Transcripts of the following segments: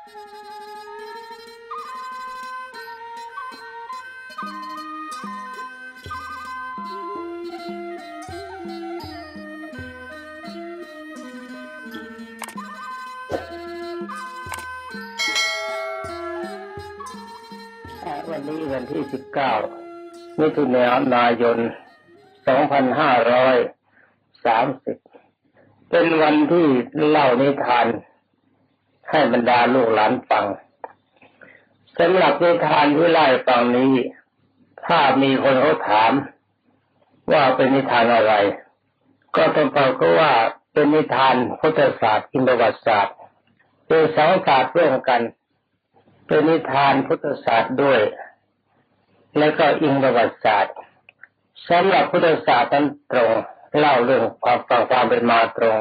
วันนี้วันที่ 19มิถุนายน 2530 เป็นวันที่เล่านิทาน ให้บรรดาลูกหลานฟังสำหรับนิทานที่เล่าให้ฟังนี้ ถ้ามีคนเขาถาม ว่าเป็นนิทานอะไร ก็ต้องตอบก็ว่าเป็นนิทานพุทธศาสตร์อินประวัติศาสตร์เป็นสองศาสตร์ร่วมกัน เป็นนิทานพุทธศาสตร์ด้วย แล้วก็อิงประวัติศาสตร์สำหรับพุทธศาสตร์นั้นตรงเล่าเรื่องความฟังความเป็นมาตรง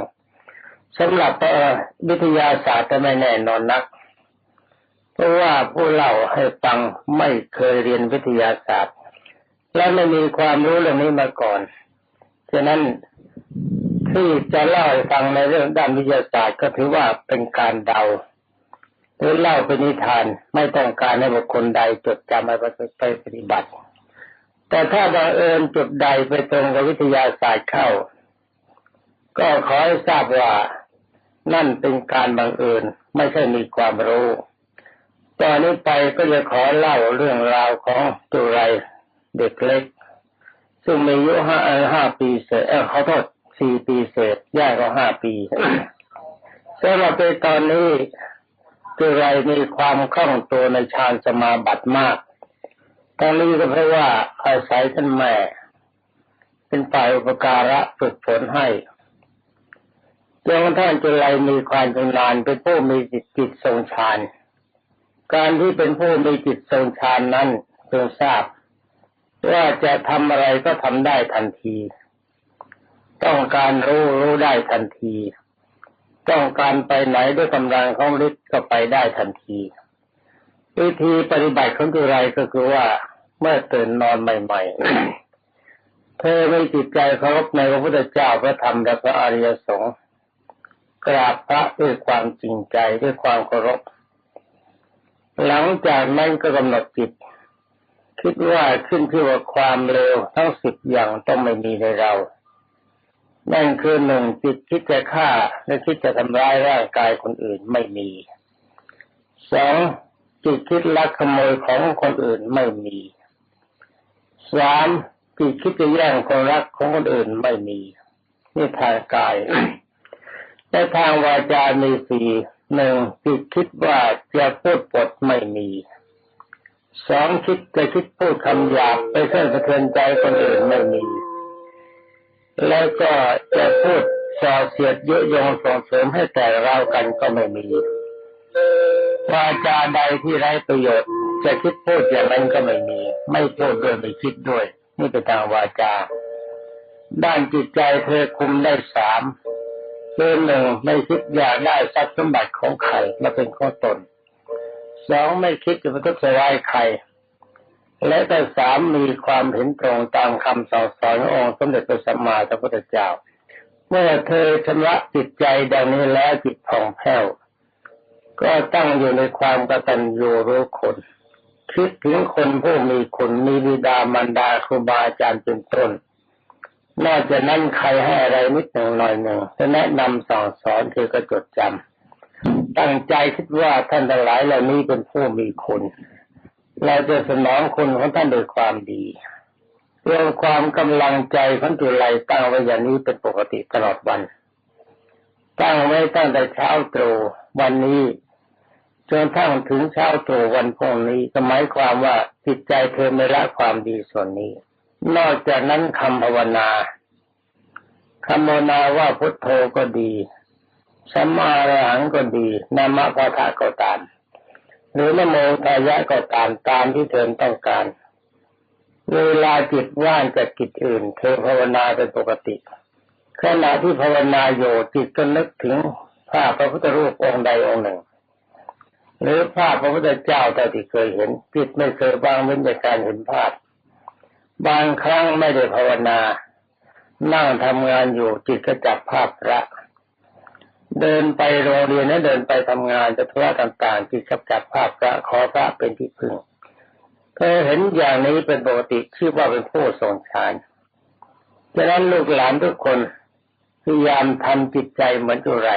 สำหรับวิทยาศาสตร์ก็ไม่แน่นอนนัก เพราะว่าผู้เล่าให้ฟังไม่เคยเรียนวิทยาศาสตร์ และไม่มีความรู้เรื่องนี้มาก่อนฉะนั้นที่จะเล่าให้ฟังในเรื่องด้านวิทยาศาสตร์ก็ถือว่าเป็นการเดาหรือเล่าเป็นนิทานไม่ต้องการให้บุคคลใดจดจำไปไปปฏิบัติ แต่ถ้าบังเอิญจุดใดไปตรงกับวิทยาศาสตร์เข้า ก็ขอให้ทราบว่า นั่นเป็นการบังเอิญไม่ใช่มีความรู้ตอนนี้ไปก็จะขอเล่าเรื่องราวของจุไรเด็กเล็ก ซึ่งมีอายุห้าห้าปีเศษเออขาโทษสี่ปีเศษย่าก็ห้าปีสำหรับในตอนนี้จุไรมีความคล่องตัวในฌานสมาบัติมากทั้งนี้ก็เพราะว่าอาศัยท่านแม่ เป็นฝ่ายอุปการะฝึกฝนให้ จนกระทั่งจุไรมีความชำนาญเป็นผู้มีจิตจิตทรงฌาน การที่เป็นผู้มีจิตทรงฌานนั้นเพิ่งทราบ ว่าจะทำอะไรก็ทำได้ทันที ต้องการรู้รู้ได้ทันที ต้องการไปไหนด้วยกำลังของฤทธิ์ก็ไปได้ทันที วิธีปฏิบัติของจุไรก็คือว่าเมื่อตื่นนอนใหม่ๆเธอไม่จิตใจเคารพในพระพุทธเจ้าพระธรรมและพระอริยสงฆ์ กราบพระด้วยความจริงใจด้วยความเคารพ หลังจากนั้นก็กำหนดจิตคิดว่าขึ้นที่ว่าความเร็วทั้งสิบอย่างต้องไม่มีในเรา นั่นคือหนึ่งจิตคิดจะฆ่าและคิดจะทำร้ายร่างกายคนอื่นไม่มี สองจิตคิดลักขโมยของคนอื่นไม่มี สามจิตคิดจะแย่งคนรักของคนอื่นไม่มี นี่ทางกาย ในทางวาจามีสี่หนึ่งจิตคิดว่าจะพูดปดไม่มีสองคิดจะคิดพูดคำหยาบไปเสื่อสะเทือนใจคนอื่นไม่มี แล้วก็จะพูดส่อเสียดยุยงส่งเสริมให้แต่เรากันก็ไม่มีวาจาใดที่ไร้ประโยชน์จะคิดพูดอย่างนั้นก็ไม่มี ไม่พูดด้วยไม่คิดด้วย นี่เป็นทางวาจา ด้านจิตใจเธอคุมได้สาม คือหนึ่งไม่คิดอยากได้ทรัพย์สมบัติของใครมาเป็นข้อตนสองไม่คิดจะประทุษร้ายใคร และแต่สามมีความเห็นตรงตามคำสั่งสอนขององค์สมเด็จพระสัมมาสัมพุทธเจ้า เมื่อเธอชำระจิตใจดังนี้แล้วจิตผ่องแผ้วก็ตั้งอยู่ในความกตัญญูรู้คนคิดถึงคนผู้มีคุณมีบิดามารดาครูบาอาจารย์เป็นต้น นอกจากนั้นใครให้อะไรนิดหนึ่งหน่อยหนึ่งจะแนะนำสั่งสอนเธอก็จดจำตั้งใจคิดว่าท่านทั้งหลายเหล่านี้เป็นผู้มีคุณเราจะสนองคุณของท่านโดยความดีเรื่องความกำลังใจของจุไลตั้งไว้อย่างนี้เป็นปกติตลอดวัน ตั้งไว้ตั้งแต่เช้าตรู่วันนี้จนทั้งถึงเช้าตรู่วันพรุ่งนี้ก็หมายความว่าจิตใจเธอไม่ละความดีส่วนนี้ นอกจากนั้นคำภาวนาคำภาวนาว่าพุทโธก็ดีสัมมาอรหังก็ดีนามะพะทะก็ตาม หรือนโมทายะก็ตามตามที่เธอต้องการ เวลาจิตว่างจากกิจอื่น เธอภาวนาเป็นปกติขณะที่ภาวนาอยู่จิตก็นึกถึงภาพพระพุทธรูปองค์ใดองค์หนึ่ง หรือภาพพระพุทธเจ้าแต่ที่เคยเห็นจิตไม่เคยบางเว้นจากการเห็นภาพ บางครั้งไม่ได้ภาวนา นั่งทำงานอยู่จิตก็จับภาพพระเดินไปโรงเรียนและเดินไปทำงานจะธุระต่างๆที่ขับจับภาพพระขอพระเป็นที่พึ่งเธอเห็นอย่างนี้เป็นปกติชื่อว่าเป็นผู้ทรงฌานฉะนั้นลูกหลานทุกคนพยายามทำจิตใจเหมือนจุไร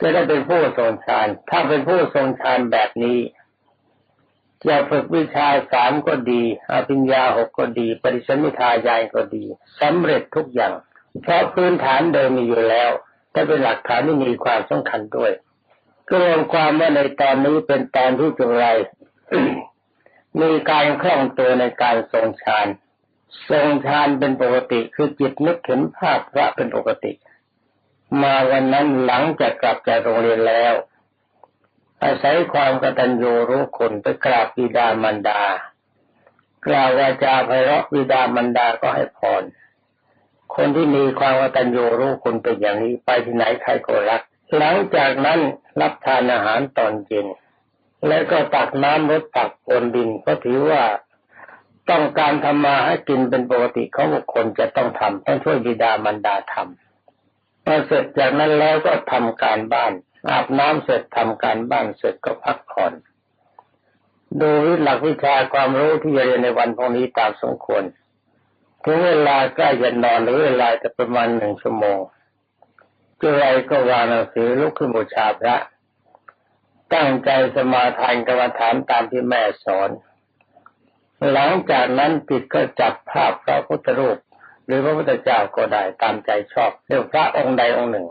จะได้เป็นผู้ทรงฌานถ้าเป็นผู้ทรงฌานแบบนี้ จะฝึกวิชาสามก็ดีอภิญญาหกก็ดี ปริสมิทายายก็ดีสำเร็จทุกอย่าง เพราะพื้นฐานเดิมมีอยู่แล้วแต่เป็นหลักฐานที่มีความสำคัญด้วย ก็รวมความว่าในตอนนี้เป็นตอนที่จุไรมีการคล่องตัวในการทรงฌานทรงฌานเป็นปกติคือจิตนึกเห็นภาพพระเป็นปกติ มาวันนั้นหลังจากกลับจากโรงเรียนแล้ว อาศัยความกตัญญูรู้คนไปกราบบิดามารดา กล่าววาจาไพเราะบิดามารดาก็ให้พร คนที่มีความกตัญญูรู้คนเป็นอย่างนี้ไปที่ไหนใครก็รัก หลังจากนั้นรับทานอาหารตอนเย็น แล้วก็ตักน้ำรดตักบนดินก็ถือว่าต้องการทำมาให้กินเป็นปกติของบุคคลจะต้องทำต้องช่วยบิดามารดาทำพอเสร็จจากนั้นแล้วก็ทำการบ้าน อาบน้ำเสร็จทำการบ้านเสร็จก็พักผ่อนดูหลักวิชาความรู้ที่จะเรียนในวันพรุ่งนี้ตามสมควรถึงเวลาใกล้จะนอนหรือเวลาจะประมาณหนึ่งชั่วโมงจุไรก็วางหนังสือลุกขึ้นบูชาพระ ตั้งใจสมาทานกรรมฐานตามที่แม่สอน หลังจากนั้นจิตก็จับภาพพระพุทธรูป หรือพระพุทธเจ้าก็ได้ตามใจชอบเรื่องพระองค์ใดองค์หนึ่ง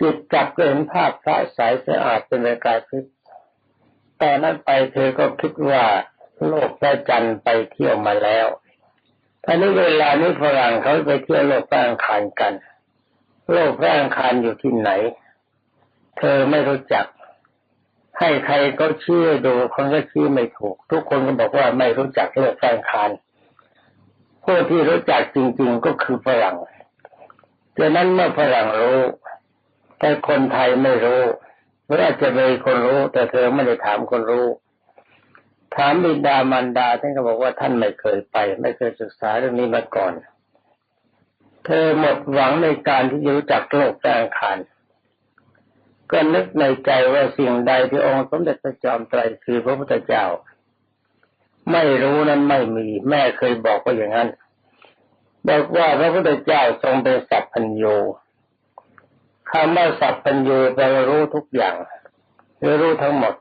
จิตจับก็เห็นภาพพระใสสะอาดเป็นประกายพิษตอนนั้นไปเธอก็คิดว่าโลกพระจันทร์ไปเที่ยวมาแล้วท่านี้เวลานี้ฝรั่งเขาไปเที่ยวโลกพระอังคารกัน โลกพระอังคารอยู่ที่ไหน เธอไม่รู้จัก ให้ใครก็เชี้ดูคนก็ชี้ไม่ถูก ทุกคนก็บอกว่าไม่รู้จักโลกพระอังคารผู้ที่รู้จักจริง ๆก็คือฝรั่งดังนั้นเมื่อฝรั่งรู้ แต่คนไทยไม่รู้หรืออาจจะมีคนรู้ แต่เธอไม่ได้ถามคนรู้ ถามบิดามารดาท่านก็บอกว่าท่านไม่เคยไป ไม่เคยศึกษาเรื่องนี้มาก่อน เธอหมดหวังในการที่จะรู้จักโลกแางคารก็นึกในใจว่าสิ่งใดที่องค์สมเด็จพระจอมไตรคือพระพุทธเจ้า ไม่รู้นั้นไม่มีแม่เคยบอกว่าอย่างนั้นบอกว่าพระพุทธเจ้าทรงเป็นสัพพัญโย คำว่าสัพพัญญูแปลว่ารู้ทุกอย่างหรือรู้ทั้งหมด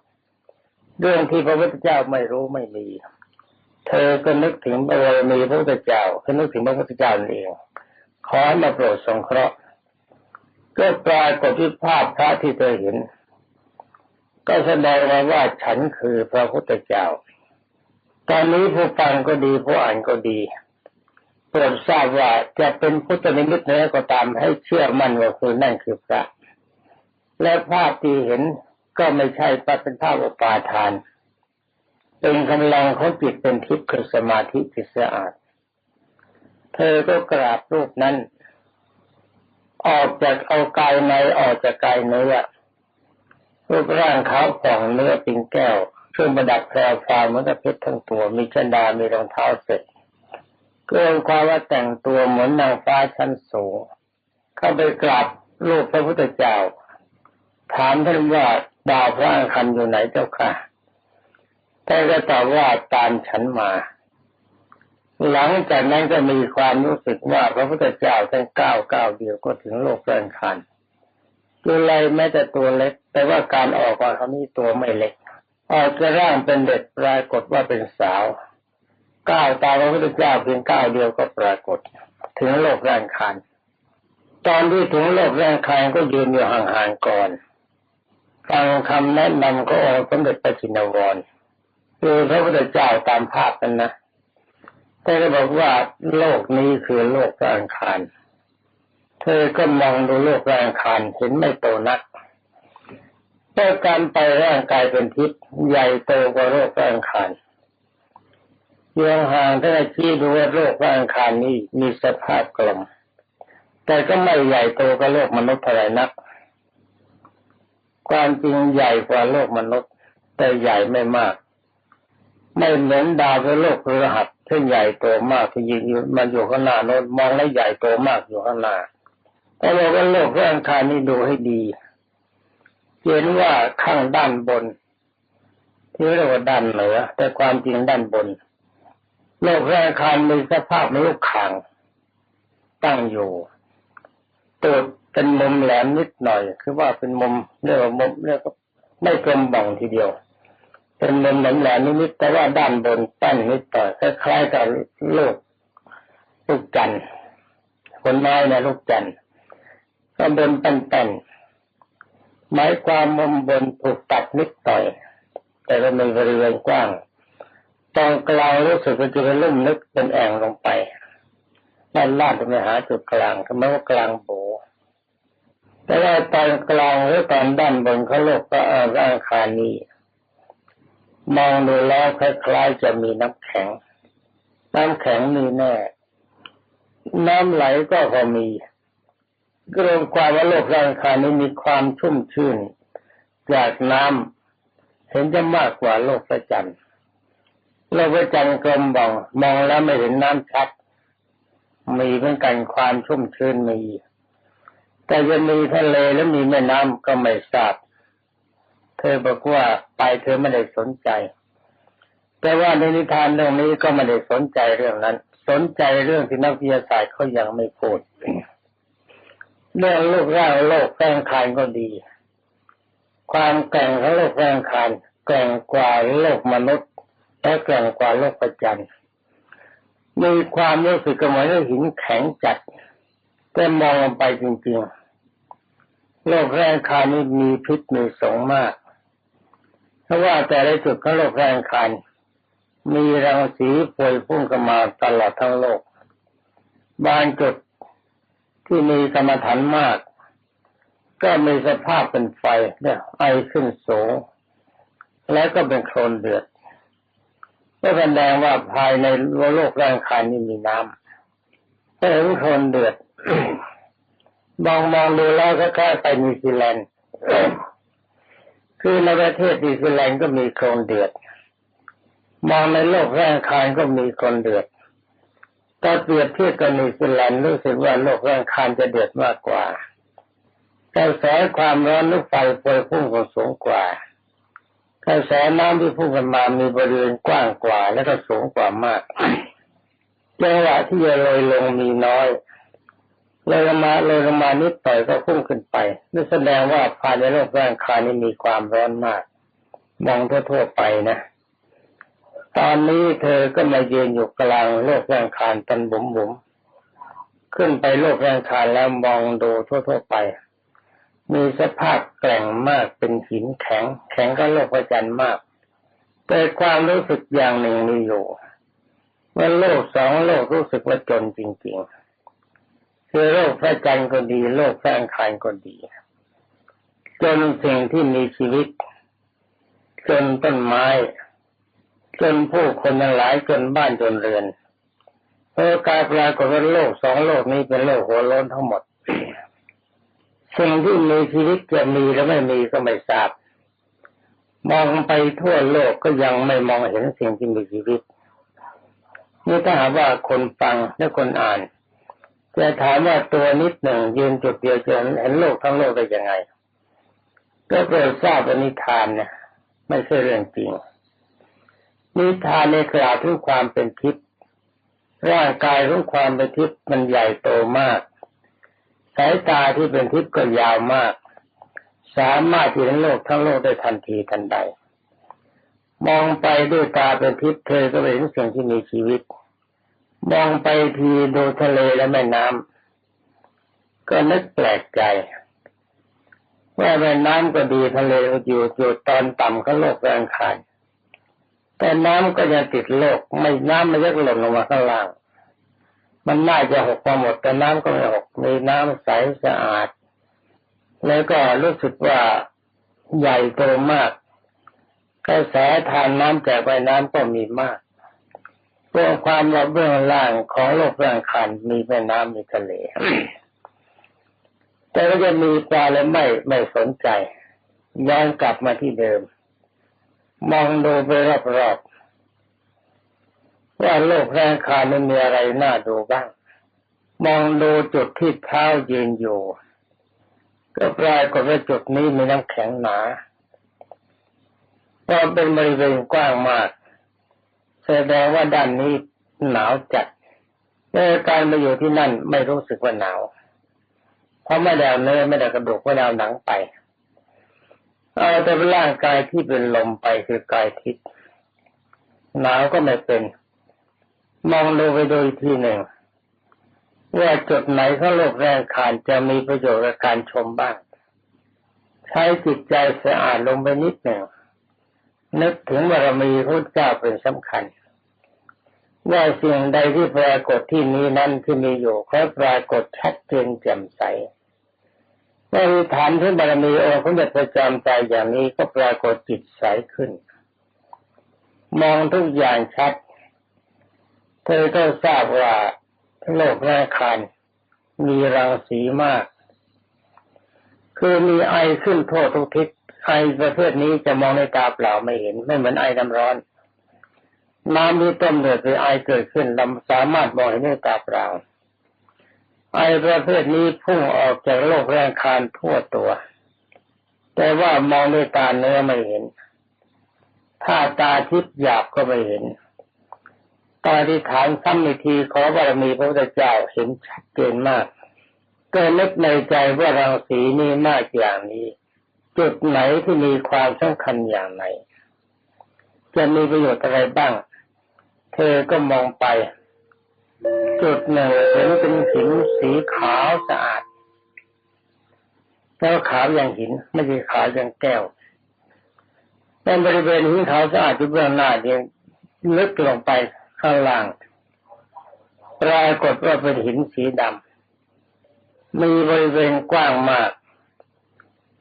เรื่องที่พระพุทธเจ้าไม่รู้ไม่มี เธอก็นึกถึงบารมีพระพุทธเจ้าก็นึกถึงพระพุทธเจ้าเองขอให้มาโปรดสงเคราะห์ ก็ปรากฏที่ภาพพระที่เธอเห็น ก็แสดงมาว่าฉันคือพระพุทธเจ้า ตอนนี้ผู้ฟังก็ดีผู้อ่านก็ดี รดทราบว่าจะเป็นพุทธนิมิตนั้นก็ตามให้เชื่อมั่นว่าคือนั่นคือพระ และภาพที่เห็นก็ไม่ใช่พระเป็นภาพอุปาทาน เป็นกำลังของจิตเป็นทิพย์คือสมาธิจิตสะอาด เธอก็กราบรูปนั้น ออกจากเอากายในออกจากกายเนื้อรูปร่างขาวผ่องเนื้อปิงแก้วเครื่องประดับแพรวพราวเหมือนกับเพชรทั้งตัว มีชันดามีรองเท้าเสร็จ เกินความว่าแต่งตัวเหมือนนางฟ้าชั้นสูง เข้าไปกราบรูปพระพุทธเจ้า ถามท่านว่าดาวพระอังคารอยู่ไหนเจ้าค่ะท่านก็ตอบว่าตามฉันมา หลังจากนั้นก็มีความรู้สึกว่าพระพุทธเจ้าท่านก้าวก้าวเดียวก็ถึงโลกพระอังคารตัวไรแม้แต่ตัวเล็ก แต่ว่าการออกมาเขานี้ตัวไม่เล็ก ออกจะร่างเป็นเด็กปรากฏว่าเป็นสาว ก้าวตามพระพุทธเจ้าเพียงก้าวเดียวก็ปรากฏ ถึงโลกแรงคานตอนที่ถึงโลกแรงคานก็ยืนอยู่ห่างๆก่อนฟังคำแนะนำก็องค์สมเด็จพระจินวรคือพระพุทธเจ้าตามภาพนั้นนะแต่ก็บอกว่าโลกนี้คือโลกแรงคานเธอก็มองดูโลกแรงคานเห็นไม่โตนักแต่การไปร่างกายเป็นทิพย์ใหญ่โตกว่าโลกแรงคาน เยียงห่างท่านชี้ดูว่าโลกร่างคารนี้มีสภาพกลม แต่ก็ไม่ใหญ่โตกับโลกมนุษย์เท่าไรนัก ความจริงใหญ่กว่าโลกมนุษย์ แต่ใหญ่ไม่มาก ไม่เหมือนดาวโลกพฤหัสที่ใหญ่โตมากที่ยืนอยู่มันอยู่ข้างหน้าโน้นมองแล้วใหญ่โตมากอยู่ข้างหน้าแต่แต่บอกว่าโลกร่างกายนี้ดูให้ดีเห็นว่าข้างด้านบนที่เรียกว่าด้านเหนือแต่ความจริงด้านบน โลกร่างกายมีสภาพมนุษย์ขังตั้งอยู่ตัวเป็นมุมแหลมนิดหน่อย คือว่าเป็นมุมเรียกว่ามุมเรียกว่าไม่กลมบ่องทีเดียว เป็นมุมแหลมๆนิดๆแต่ว่าด้านบนแป้นนิดหน่อยคล้ายๆกับลูกลูกจันคนน้อยนะลูกจันก็บนแป้นๆหมายความมุมบนถูกตัดนิดหน่อย แต่ก็มีบริเวณกว้าง ตรงกลางรู้สึกว่าจะเป็นลุ่มลึกเป็นแอ่งลงไปด้านล่างจะไม่หาจุดกลางทำไมว่ากลางโบแต่ว่าตอนกลางหรือตอนด้านบนเขาโลกก็เออร่างคานี้ มองดูแล้วคล้ายๆจะมีน้ำแข็ง น้ำแข็งมีแน่ น้ำไหลก็พอมีกรวมความว่าโลกร่างคานี้มีความชุ่มชื่น จากน้ำเห็นจะมากกว่าโลกพระจันทร์ โลกพระจันทร์กลมบองมองแล้วไม่เห็นน้ำชัด มีเหมือนกันความชุ่มชื้นมี แต่จะมีทะเลแล้วมีแม่น้ำก็ไม่ทราบ เธอบอกว่าไปเธอไม่ได้สนใจ แต่ว่าในนิทานเรื่องนี้ก็ไม่ได้สนใจเรื่องนั้น สนใจเรื่องที่นักวิทยาศาสตร์เขายังไม่พูดเรื่องโลกร่างโลกแร่งคานก็ดี ความแก่งของโลกแร่งคานแก่งกว่าโลกมนุษย์ และแกร่งกว่าโลกประจันมีความรู้สึกเหมือนหินแข็งจัดแต่มองลงไปจริงๆ โลกแรงคานนี้มีพิษมีสงมาก เพราะว่าแต่ละจุดของโลกแรงคานมีรังสีปวยพุ่งกันมาตลอดทั้งโลก บางจุดที่มีกรรมฐานมาก ก็มีสภาพเป็นไฟเนี่ยไอขึ้นสูง แล้วก็เป็นโคลนเดือด ก็แสดงว่าภายในโลกร่างกายนี้มีน้ำก็เห็นโคนเดือดมองมองดูแล้วก็แค่ไปนิวซีแลนด์คือในประเทศนิวซีแลนด์ก็มีโคลนเดือด มองในโลกร่างกายก็มีโคลนเดือดถ้าเปรียบเทียบกับนิวซีแลนด์รู้สึกว่าโลกร่างกายจะเดือดมากกว่า แต่แสงความร้อนลูกไฟโปรยพุ่งก็สูงกว่า กระแสน้ำที่พุ่งกันมามีบริเวณกว้างกว่าและก็สูงกว่ามากจังหวะที่จะลอยลงมีน้อยเลยลงมาเลยลงมานิดหน่อยก็พุ่งขึ้นไปนี่แสดงว่าภายในโลกร่างกายนี้มีความร้อนมาก มองทั่วๆไปนะ ตอนนี้เธอก็มาเยืนอยู่กลางโลกร่างกายตันบุ๋มบุ๋มขึ้นไปโลกร่างกายแล้วมองดูทั่วๆไป มีสภาพแกร่งมากเป็นหินแข็ง แข็งก็โลกพระจันมาก แต่ความรู้สึกอย่างหนึ่งมีอยู่เมื่อโลกสองโลกรู้สึกว่าจนจริง ๆ คือโลกพระจันทร์ก็ดีโลกแฝงคายก็ดีจนสิ่งที่มีชีวิต จนต้นไม้ จนผู้คนทั้งหลายจนบ้านจนเรือนเพราะการปรากฏว่าโลกสองโลกนี้เป็นโลกหัวล้นทั้งหมด สิ่งที่มีชีวิตจะมีหรือไม่มีก็ไม่ทราบ มองไปทั่วโลกก็ยังไม่มองเห็นสิ่งที่มีชีวิต นี่ถ้าหากว่าคนฟังและคนอ่านจะถามว่าตัวนิดหนึ่งยืนจุดเดียวจะเห็นโลกทั้งโลกได้ยังไง ก็เกิดทราบว่านิทานเนี่ยไม่ใช่เรื่องจริง นิทานในกล่าวถึงความเป็นทิพย์ร่างกายของความเป็นทิพย์มันใหญ่โตมาก สายตาที่เป็นทิพย์ก็ยาวมาก สามารถที่เห็นโลกทั้งโลกได้ทันทีทันใด มองไปด้วยตาเป็นทิพย์เธอก็เห็นสิ่งที่มีชีวิต มองไปทีดูทะเลและแม่น้ำก็นึกแปลกใจว่าแม่น้ำก็ดีทะเลก็อยู่อยู่ตอนต่ำก็โลกแรงขานแต่น้ำก็ยังติดโลก ไม่น้ำมันยักหล่นลงมาข้างล่าง มันน่าจะหกมาหมดแต่น้ำก็ไม่หกมีน้ำใสสะอาด แล้วก็รู้สึกว่าใหญ่โตมากกระแสทานน้ำจากใบน้ำก็มีมากตัวความระเบื้องล่างของโลกร่างคันมีแม่น้ำมีทะเล แต่ก็จะมีปลาแล้วไม่ไม่สนใจย้อนกลับมาที่เดิม มองดูไปรอบๆ ว่าโลกแรงคามันมีอะไรน่าดูบ้าง มองดูจุดที่เท้ายืนอยู่ ก็ปรากฏว่าจุดนี้มีน้ำแข็งหนาก็เป็นบริเวณกว้างมาก แสดงว่าด้านนี้หนาวจัดแต่การมาอยู่ที่นั่นไม่รู้สึกว่าหนาว เพราะไม่ได้เนื้อไม่ได้กระดูกไม่ได้หนังไป เอาแต่ร่างกายที่เป็นลมไปคือกายทิพย์หนาวก็ไม่เป็น มองดูไปโดยทีหนึ่งว่าจุดไหนเขาโลกแรงขานจะมีประโยชน์กับการชมบ้าง ใช้จิตใจสะอาดลงไปนิดหนึ่งนึกถึงบารมีพระเจ้าเป็นสำคัญ ว่าสิ่งใดที่ปรากฏที่นี้นั้นที่มีอยู่เขาปรากฏชัดเจนแจ่มใสเมื่อฐานที่บารมีองค์พระเดชประจำใจอย่างนี้ก็ปรากฏจิตใสขึ้น มองทุกอย่างชัด เธอก็ทราบว่าโลกแรกคานมีรังสีมาก คือมีไอขึ้นทั่วทุกทิศไอประเภทนี้จะมองในตาเปล่าไม่เห็น ไม่เหมือนไอน้ำร้อน น้ำที่ต้มเดือดหรือไอเกิดขึ้นเราสามารถมองเห็นด้วยตาเปล่า ไอประเภทนี้พุ่งออกจากโลกแรงคานทั่วตัว แต่ว่ามองด้วยตาเนื้อไม่เห็น ถ้าตาทิพย์หยาบก็ไม่เห็น ตาที่ฐานซ้ำอีกทีขอบารมีพระพุทธเจ้าเห็นชัดเจนมากก็นึกในใจว่ารังสีนี้มากอย่างนี้ จุดไหนที่มีความสำคัญอย่างไหน จะมีประโยชน์อะไรบ้าง เธอก็มองไป จุดหนึ่งเห็นเป็นหินสีขาวสะอาดแล้วขาวอย่างหิน ไม่ใช่ขาวอย่างแก้วในบริเวณหินขาวสะอาดที่เบื้องหน้าเนี่ยลึกลงไป ข้างล่างปรากฏว่าเป็นหินสีดำมีบริเวณกว้างมาก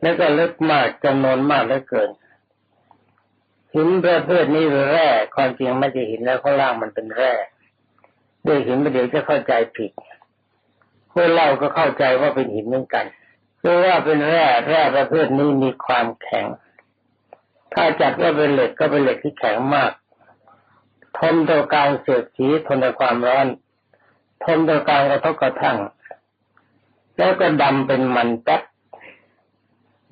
และก็ลึกมากจำนวนมากเหลือเกิน หินประเภทนี้แร่ความจริงไม่ใช่หินแล้วข้างล่างมันเป็นแร่ด้วยหินไปเดี๋ยวจะเข้าใจผิดคนเล่าก็เข้าใจว่าเป็นหินเหมือนกันเพราะว่าเป็นแร่แร่ประเภทนี้มีความแข็ง ถ้าจัดว่าเป็นเหล็กก็เป็นเหล็กที่แข็งมาก ทนต่อการเสียดสีทนต่อความร้อน ทนต่อการกระทบกระทั่ง แล้วก็ดำเป็นมันแป๊บ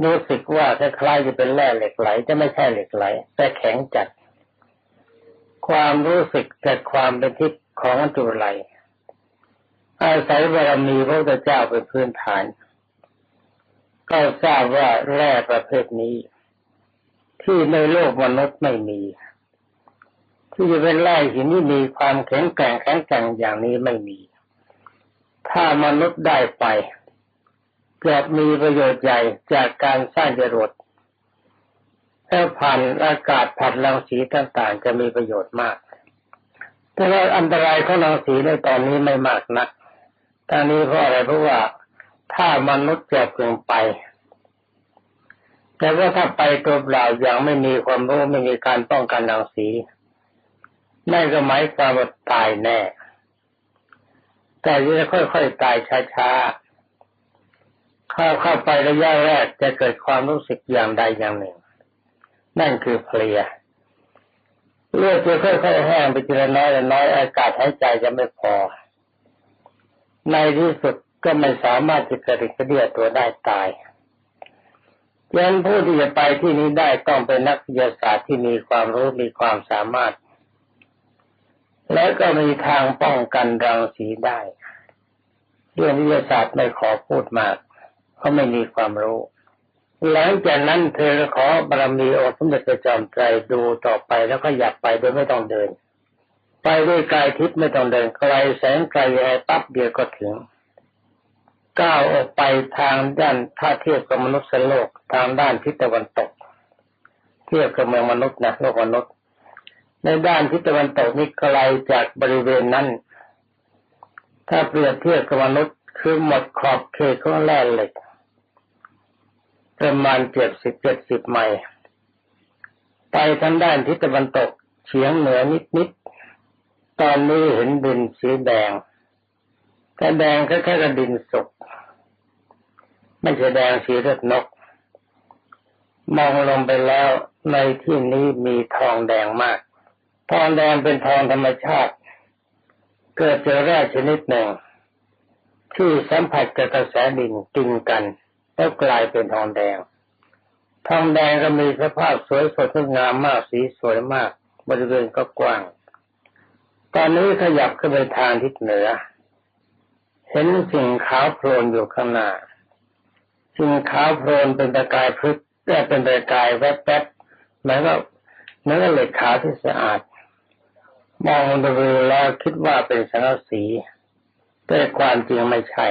รู้สึกว่าคล้ายๆจะเป็นแร่เหล็กไหลจะไม่ใช่เหล็กไหล แต่แข็งจัด ความรู้สึกจากความเป็นทิพย์ของจุไหลอาศัยบารมีพระพุทธเจ้าเป็นพื้นฐาน ก็ทราบว่าแร่ประเภทนี้ ที่ในโลกมนุษย์ไม่มี ที่จะเป็นแร่หินที่มีความแข็งแกร่งแข็งแกร่งอย่างนี้ไม่มี ถ้ามนุษย์ได้ไปเกิดมีประโยชน์ใหญ่จากการสร้างจรวดถ้าผ่านอากาศผ่านรังสีต่างๆ จะมีประโยชน์มาก แต่ว่าอันตรายของรังสีในตอนนี้ไม่มากนักทางนี้เพราะอะไรเพราะว่าถ้ามนุษย์จะเพียงไป แต่ว่าถ้าไปตัวเปล่าอย่างไม่มีความรู้ไม่มีการป้องกันรังสี นั่นก็หมายความว่าตายแน่ แต่จะค่อยๆตายช้าๆเข้าเข้าไประยะแรกจะเกิดความรู้สึกอย่างใดอย่างหนึ่ง นั่นคือเพลียเลือดจะค่อยๆแห้งไปทีละน้อยละน้อยอากาศหายใจจะไม่พอ ในที่สุดก็ไม่สามารถจะกระดิกกระเดียตัวได้ตายดังนั้นผู้ที่จะไปที่นี้ได้ต้องเป็นนักวิทยาศาสตร์ที่มีความรู้มีความสามารถ แล้วก็มีทางป้องกันรังสีได้ เรื่องวิทยาศาสตร์ไม่ขอพูดมาก เพราะไม่มีความรู้ หลังจากนั้นเธอขอบารมีองค์สมเด็จพระจอมไตรดูต่อไปแล้วก็อยากไปโดยไม่ต้องเดิน ไปด้วยกายทิพย์ไม่ต้องเดินไกลแสงไกลยังไงปั๊บเดียวก็ถึงก้าวออกไปทางด้านถ้าเทียบกับมนุษย์โลกทางด้านทิศตะวันตก เทียบกับเมืองมนุษย์นะโลกมนุษย์ ในด้านทิศตะวันตกนี้ไกลจากบริเวณนั้น ถ้าเปรียบเทียบกับมนุษย์คือหมดขอบเขตของแร่เหล็ก ประมาณเจ็ดสิบเจ็ดสิบไมล์ไปทางด้านทิศตะวันตกเฉียงเหนือนิดนิดตอนนี้เห็นดินสีแดงแต่แดงแค่แค่กระดินสุกไม่ใช่แดงสีเลือดนก มองลงไปแล้วในที่นี้มีทองแดงมาก ทองแดงเป็นทองธรรมชาติ เกิดเจากแร่ชนิดหนึ่งที่สัมผัสกับกระแสดินกินกัน แล้วกลายเป็นทองแดง ทองแดงก็มีสภาพสวยสดงามมากสีสวยมาก บริเวณก็กว้าง ตอนนี้ขยับขึ้นไปทางทิศเหนือ เห็นสิ่งขาวโพลนอยู่ข้างหน้า สิ่งขาวโพลนเป็นประกายพลึกแต่เป็นประกายแวบๆหมายว่าเนื้อเหล็กขาวที่สะอาด มองดูแล้วคิดว่าเป็นสังกสีแต่ความจริงไม่ใช่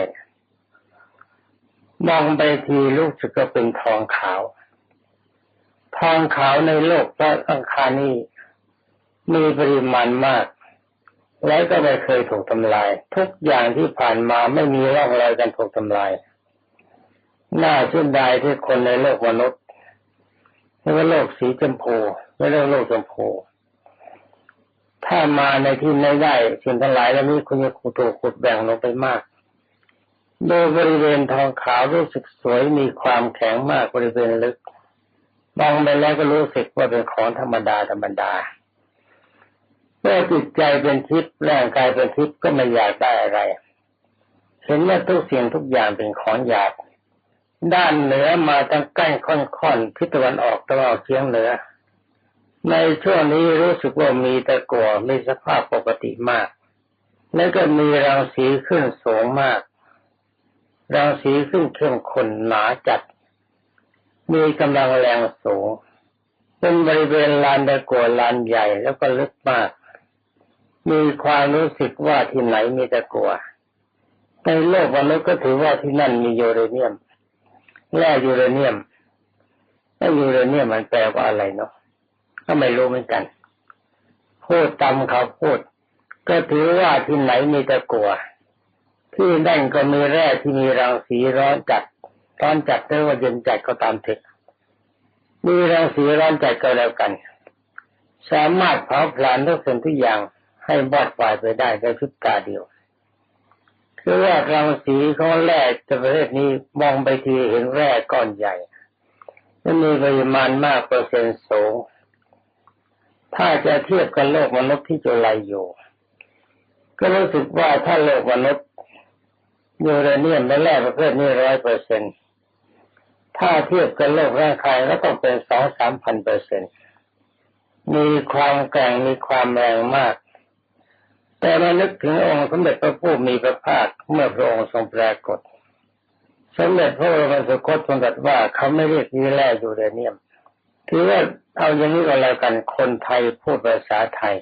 มองไปทีลูกสึกก็เป็นทองขาว ทองขาวในโลกพระอังคารนี้มีปริมาณมาก แล้วก็ไม่เคยถูกทำลาย ทุกอย่างที่ผ่านมาไม่มีร่องรอยการถูกทำลายน่าเสียดายที่คนในโลกมนุษย์ไม่ว่าโลกสีชมพูไม่เรื่องโลกชมพู มาในที่ไม่ได้สิ่งทั้งหลายแล้วนี้คุณจะขุดถูกขุดแบ่งลงไปมาก โดยบริเวณทองขาวรู้สึกสวยมีความแข็งมากบริเวณลึกมองไปแล้วก็รู้สึกว่าเป็นของธรรมดาธรรมดาเมื่อจิตใจเป็นทิพย์ร่างกายเป็นทิพย์ก็ไม่อยากได้อะไร เห็นว่าทุกสิ่งทุกอย่างเป็นของหยาบด้านเหนือมาตั้งใกล้ค่อนๆทิศตะวันออกตะวันออกเฉียงเหนือ ในช่วงนี้รู้สึกว่ามีตะกั่วมีสภาพปกติมาก แล้วก็มีรังสีขึ้นสูงมาก รังสีขึ้นเข้มข้นหนาจัด มีกำลังแรงสูง เป็นบริเวณลานตะกั่วลานใหญ่แล้วก็ลึกมาก มีความรู้สึกว่าที่ไหนมีตะกั่วในโลกมนุษย์ก็ถือว่าที่นั่นมียูเรเนียม แร่ยูเรเนียมแล้วยูเรเนียมมันแปลว่าอะไรเนาะ ก็ไม่รู้เหมือนกัน พูดตามเขาพูด ก็ถือว่าที่ไหนมีตะกัวที่นั่นก็มีแร่ที่มีรังสีร้อนจัดร้อนจัดหรือว่าเย็นจัดก็ตามเถอะมีรังสีร้อนจัดก็แล้วกัน สามารถเผาผลาญทุกสิ่งทุกอย่างให้บอดวายไปได้ในพริบตาเดียวคือว่ารังสีของแร่ประเภทนี้มองไปทีเห็นแร่ก้อนใหญ่และมีปริมาณมากเปอร์เซ็นต์สูง ถ้าจะเทียบกับโลกมนุษย์ที่จุลัยอยู่ ก็รู้สึกว่าถ้าโลกมนุษย์ยูเรเนียมในแร่ประเภทนี้ร้อยเปอร์เซ็นถ้าเทียบกับโลกร่างกายก็ต้องเป็นสองสามพันเปอร์เซ็นมีความแกร่งมีความแรงมาก แต่มานึกถึงองค์สมเด็จพระผู้มีพระภาคเมื่อพระองค์ทรงปรากฏสมเด็จพระบรมสุคตทรงตรัสว่าเขาไม่เรียกนี่แร่ยูเรเนียม ถือว่าเอาอย่างนี้ก็แล้วกันคนไทยพูดภาษาไทย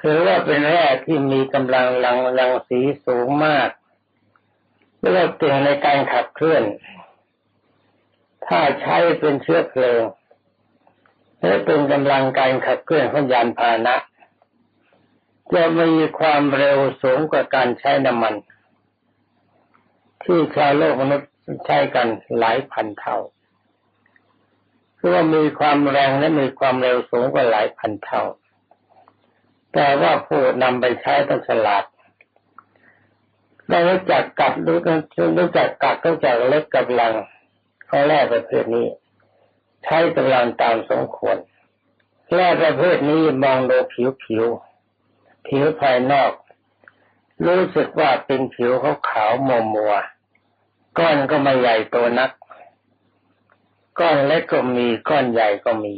ถือว่าเป็นแร่ที่มีกำลังลังลังสีสูงมากแล้วก็เก่งในการขับเคลื่อน ถ้าใช้เป็นเชื้อเพลิงและเป็นกำลังการขับเคลื่อนของยานพาหนะ จะมีความเร็วสูงกว่าการใช้น้ำมัน ที่ชาวโลกมนุษย์ใช้กันหลายพันเท่า คือว่ามีความแรงและมีความเร็วสูงกว่าหลายพันเท่า แต่ว่าผู้นำไปใช้ต้องฉลาดเรารู้จักกัดรู้รู้จักกัดรู้จักเล็กกับลังเขาแร่ประเภทนี้ ใช้กำลังตามสมควรแร่ประเภทนี้มองดูผิวผิว ผิวภายนอก รู้สึกว่าเป็นผิวเขาขาวมัวมัวก้อนก็ไม่ใหญ่โตนัก ก้อนเล็กก็มีก้อนใหญ่ก็มี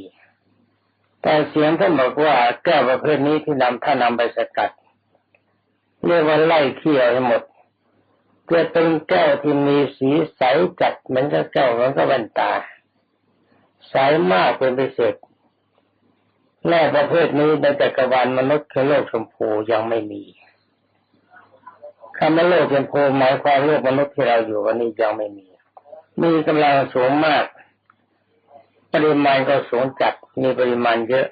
แต่เสียงท่านบอกว่าแก้วประเภทนี้ที่นำถ้านำไปสกัดเรียกว่าไล่เขี้ยวให้หมดจะเป็นแก้วที่มีสีใสจัดเหมือนกับแก้วเหมือนกับแว่นตาใสมากเป็นพิเศษแร่ประเภทนี้ในจักรวาลมนุษย์คือโลกชมพูยังไม่มีคำว่าโลกชมพูหมายความโลกมนุษย์ที่เราอยู่วันนี้ยังไม่มี มีกำลังสูงมาก ปริมาณก็สูงจัดมีปริมาณเยอะ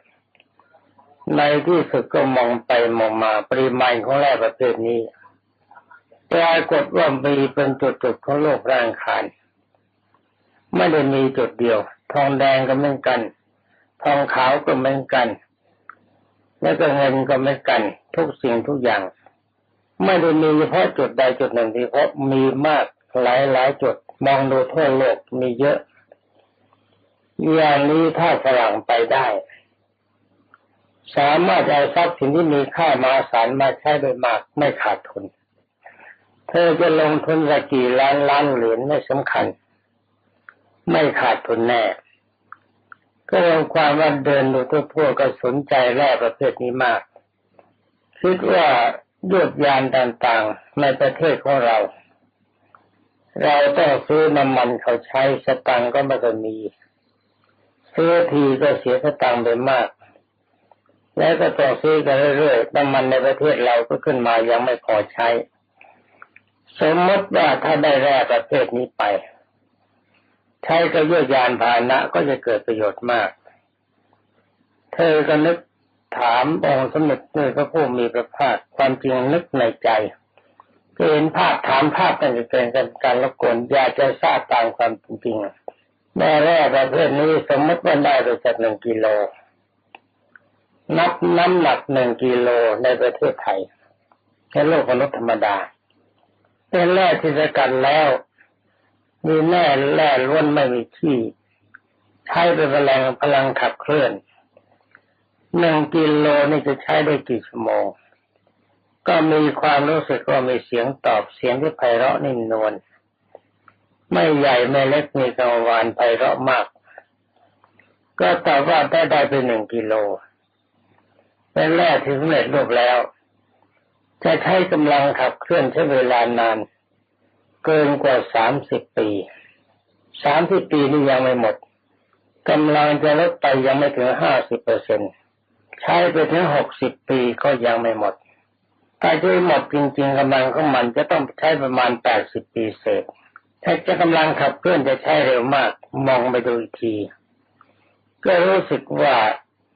ในที่สุดก็มองไปมองมาปริมาณของแร่ประเภทนี้ปรากฏว่ามีเป็นจุดๆของโลกร่างคารไม่ได้มีจุดเดียว ทองแดงก็เหมือนกัน ทองขาวก็เหมือนกัน แล้วก็เงินก็เหมือนกัน ทุกสิ่งทุกอย่าง ไม่ได้มีเฉพาะจุดใดจุดหนึ่งที่เพราะมีมากหลายหลายจุดมองดูทั่วโลกมีเยอะ อย่างนี้ถ้าฝรั่งไปได้ สามารถเอาทรัพย์สินที่มีค่ามาสารมาใช้โดยมากไม่ขาดทุน เธอจะลงทุนสักกี่ล้านล้านเหรียญไม่สำคัญ ไม่ขาดทุนแน่ ก็รวมความว่าเดินดูทั่วพวกก็สนใจแร่ประเภทนี้มาก คิดว่ายวดยานต่างๆในประเทศของเรา เราต้องซื้อน้ำมันเขาใช้สตังก็ไม่ก็มี ซื้อทีก็เสียสตังค์ไปมาก แล้วก็ต้องซื้อกันเรื่อยๆน้ำมันในประเทศเราก็ขึ้นมายังไม่พอใช้ สมมติว่าถ้าได้แร่ประเภทนี้ไป ใช้กับยวดยานพาหนะก็จะเกิดประโยชน์มาก เธอก็นึกถามองค์สมเด็จด้วยพระผู้มีพระภาคความจริงนึกในใจเห็นภาพถามภาพกันจะเป็นกันการละกวนอยากจะทราบตามความจริง แม่แร่ประเภทนี้สมมติว่าได้ไปจากหนึ่งกิโล นับน้ำหนักหนึ่งกิโลในประเทศไทยในโลกมนุษย์ธรรมดาเป็นแร่ที่สกัดแล้ว มีแน่แร่ล้วนไม่มีที่ ใช้เป็นพลังพลังขับเคลื่อนหนึ่งกิโลนี่จะใช้ได้กี่ชั่วโมง ก็มีความรู้สึกว่ามีเสียงตอบเสียงที่ไพเราะนิ่มนวล ไม่ใหญ่ไม่เล็กมีกังวานไพเราะมาก ก็ตอบว่าได้ได้ไปหนึ่งกิโลเป็นแร่ที่สำเร็จรูปแล้ว จะใช้กำลังขับเคลื่อนใช้เวลานาน เกินกว่าสามสิบปีสามสิบปีนี่ยังไม่หมดกำลังจะลดไปยังไม่ถึงห้าสิบเปอร์เซ็นใช้ไปถึงหกสิบปีก็ยังไม่หมดถ้าจะหมดจริง ๆกำลังของมันจะต้องใช้ประมาณแปดสิบปีเศษ ถ้าจะกำลังขับเคลื่อนจะใช้เร็วมาก มองไปดูอีกที ก็รู้สึกว่า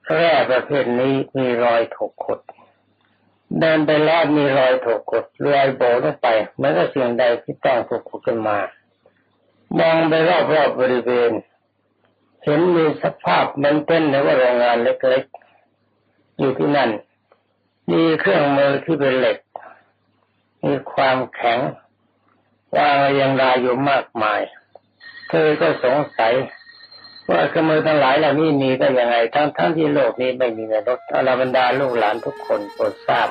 แร่ประเภทนี้มีรอยถกขดเดินไปแล้วมีรอยถกขดรอยโบลงไปมือนกับสิ่งใดที่ต้องถกขดขึ้นมา มองไปรอบๆบบริเวณ เห็นมีสภาพมือนเป็นในว่าโรงงานเล็กๆ อยู่ที่นั่น มีเครื่องมือที่เป็นเหล็ก มีความแข็ง วางเรียงรายอยู่มากมาย เธอก็สงสัย ว่าขโมยทั้งหลายเหล่านี้มีได้ยังไงทั้งทั้งที่โลกนี้ไม่มีในรถอรบรรดาลูกหลานทุกคนโปรดทราบ